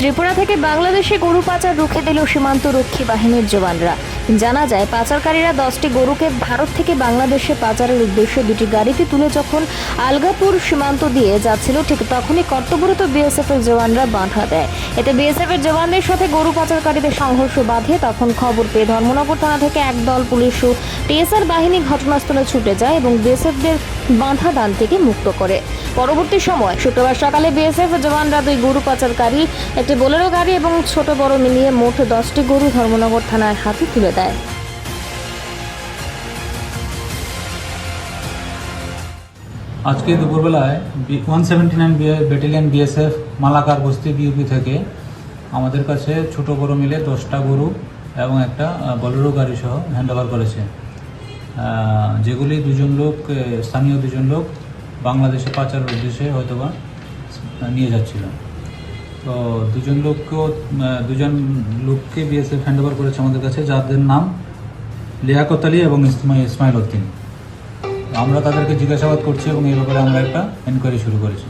ত্রিপুরা থেকে বাংলাদেশে গরু পাচার রুখে দিল সীমান্ত রক্ষী বাহিনীর জওয়ানরা। জানা যায়, পাচারকারীরা দশটি গরুকে ভারত থেকে বাংলাদেশে পাচারের উদ্দেশ্যে দুটি গাড়িতে তুলে যখন আলগাপুর সীমান্ত দিয়ে যাচ্ছিল, ঠিক তখনই কর্তব্যরত বিএসএফ এর জওয়ানরা বাধা দেয়। এতে বিএসএফ এর জওয়ানদের সাথে গরু পাচারকারীদের সংঘর্ষ বাধে। তখন খবর পেয়ে ধর্মনগর থানা থেকে একদল পুলিশ ও টিএসআর বাহিনী ঘটনাস্থলে ছুটে যায় এবং বিএসএফদের বাধা দান থেকে মুক্ত করে। পরবর্তী সময়। শুক্রবার সকালে বিএসএফ জওয়ানরা দুই গরু পাচারকারী, একটি বোলেরো গাড়ি এবং ছোট বড় মিলিয়ে মোট দশটি গরু ধর্মনগর থানার হাতে তুলে দেয়। আজকে দুপুরবেলায় B one seventy nine battalion BSF Malakar বস্তি বিউপি থেকে আমাদের কাছে ছোট বড় মিলে দশটা গরু এবং একটা বলেরো গাড়ি সহ হ্যান্ড ওভার করেছে। যেগুলি দুজন লোক স্থানীয় দুজন লোক বাংলাদেশে পাচার উদ্দেশ্যে হয়তোবা নিয়ে যাচ্ছিল। তো দুজন লোককেও দুজন লোককে বিএসএফ হ্যান্ড ওভার করেছে আমাদের কাছে, যাদের নাম লিয়াকত আলী এবং ইসমাইল উদ্দিন। আমরা তাদেরকে জিজ্ঞাসাবাদ করছি এবং এই ব্যাপারে আমরা একটা এনকোয়ারি শুরু করেছি।